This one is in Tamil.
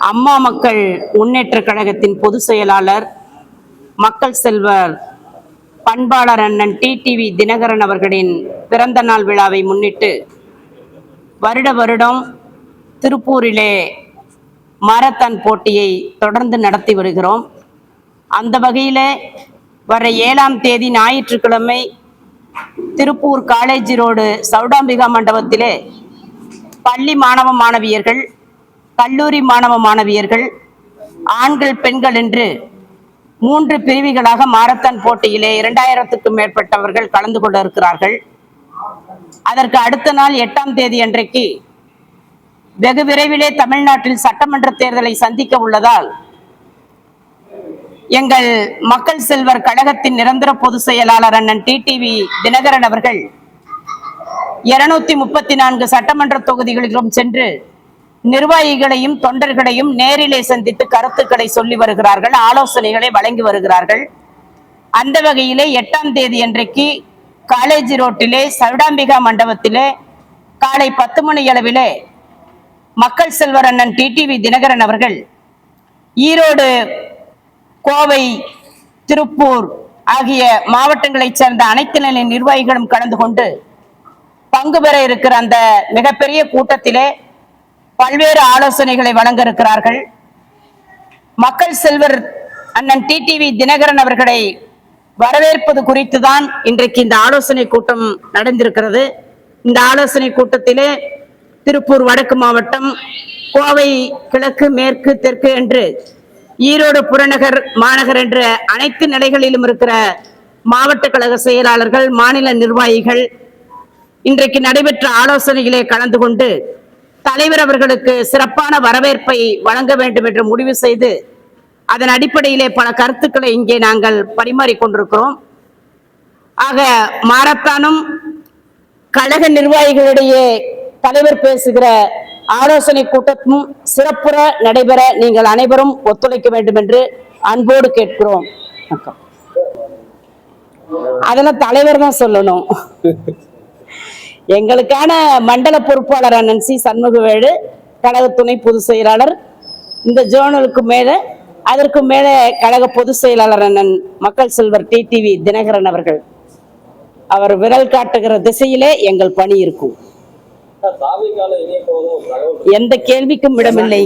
அம்மா மக்கள் முன்னேற்ற கழகத்தின் பொதுச் செயலாளர் மக்கள் செல்வர் பண்பாளர் அண்ணன் டிடிவி தினகரன் அவர்களின் பிறந்த நாள் விழாவை முன்னிட்டு வருட வருடம் திருப்பூரிலே மாரத்தான் போட்டியை தொடர்ந்து நடத்தி வருகிறோம். அந்த வகையில் வர ஏழாம் தேதி ஞாயிற்றுக்கிழமை திருப்பூர் காலேஜ் ரோடு சௌடாம்பிகா மண்டபத்திலே பள்ளி மாணவ மாணவியர்கள் கல்லூரி மாணவ மாணவியர்கள் ஆண்கள் பெண்கள் என்று மூன்று பிரிவுகளாக மாரத்தான் போட்டியிலே இரண்டாயிரத்துக்கும் மேற்பட்டவர்கள் கலந்து கொள்ள இருக்கிறார்கள். அதற்கு அடுத்த நாள் எட்டாம் தேதி அன்றைக்கு வெகு விரைவிலே தமிழ்நாட்டில் சட்டமன்ற தேர்தலை சந்திக்க உள்ளதால் எங்கள் மக்கள் செல்வர் கழகத்தின் நிரந்தர பொதுச் செயலாளர் அண்ணன் டிடிவி தினகரன் அவர்கள் இருநூத்தி முப்பத்தி நான்கு சட்டமன்ற தொகுதிகளிலும் சென்று நிர்வாகிகளையும் தொண்டர்களையும் நேரிலே சந்தித்து கருத்துக்களை சொல்லி வருகிறார்கள் ஆலோசனைகளை வழங்கி வருகிறார்கள். அந்த வகையிலே எட்டாம் தேதி அன்றைக்கு காலேஜ் ரோட்டிலே சவுடாம்பிகா மண்டபத்திலே காலை பத்து மணி அளவிலே மக்கள் செல்வர் அண்ணன் டிடிவி தினகரன் அவர்கள் ஈரோடு கோவை திருப்பூர் ஆகிய மாவட்டங்களைச் சேர்ந்த அனைத்து நிலை நிர்வாகிகளும் கலந்து கொண்டு பங்கு பெற இருக்கிற அந்த மிகப்பெரிய கூட்டத்திலே பல்வேறு ஆலோசனைகளை வழங்க இருக்கிறார்கள் மக்கள் செல்வர் அண்ணன் டிடிவி தினகரன் அவர்களை வரவேற்பது குறித்து தான் இன்றைக்கு இந்த ஆலோசனை கூட்டம் நடந்திருக்கிறது. இந்த ஆலோசனை கூட்டத்திலே திருப்பூர் வடக்கு மாவட்டம் கோவை கிழக்கு மேற்கு தெற்கு என்று ஈரோடு புறநகர் மாநகர் என்ற அனைத்து நிலைகளிலும் இருக்கிற மாவட்ட கழக செயலாளர்கள் மாநில நிர்வாகிகள் இன்றைக்கு நடைபெற்ற ஆலோசனையிலே கலந்து கொண்டு தலைவர் அவர்களுக்கு சிறப்பான வரவேற்பை வழங்க வேண்டும் என்று முடிவு செய்து அதன் அடிப்படையிலே பல கருத்துக்களை இங்கே நாங்கள் பரிமாறிக்கொண்டிருக்கிறோம் ஆக மாரத்தானும் கழக நிர்வாகிகளிடையே தலைவர் பேசுகிற ஆலோசனை கூட்டத்தும் சிறப்புற நடைபெற நீங்கள் அனைவரும் ஒத்துழைக்க வேண்டும் என்று அன்போடு கேட்கிறோம். அதெல்லாம் தலைவர் தான் சொல்லணும். எங்களுக்கான மண்டல பொறுப்பாளர் அண்ணன் சி. சண்முகவேடு கழக துணை பொதுச் செயலாளர் இந்த ஜோனலுக்கு மேலே அதற்கு மேலே கழக பொதுச் செயலாளர் அண்ணன் மக்கள் செல்வர் டிடிவி தினகரன் அவர்கள். அவர் விரல் காட்டுகிற திசையிலே எங்கள் பணி இருக்கும். எந்த கேள்விக்கும் இடமில்லை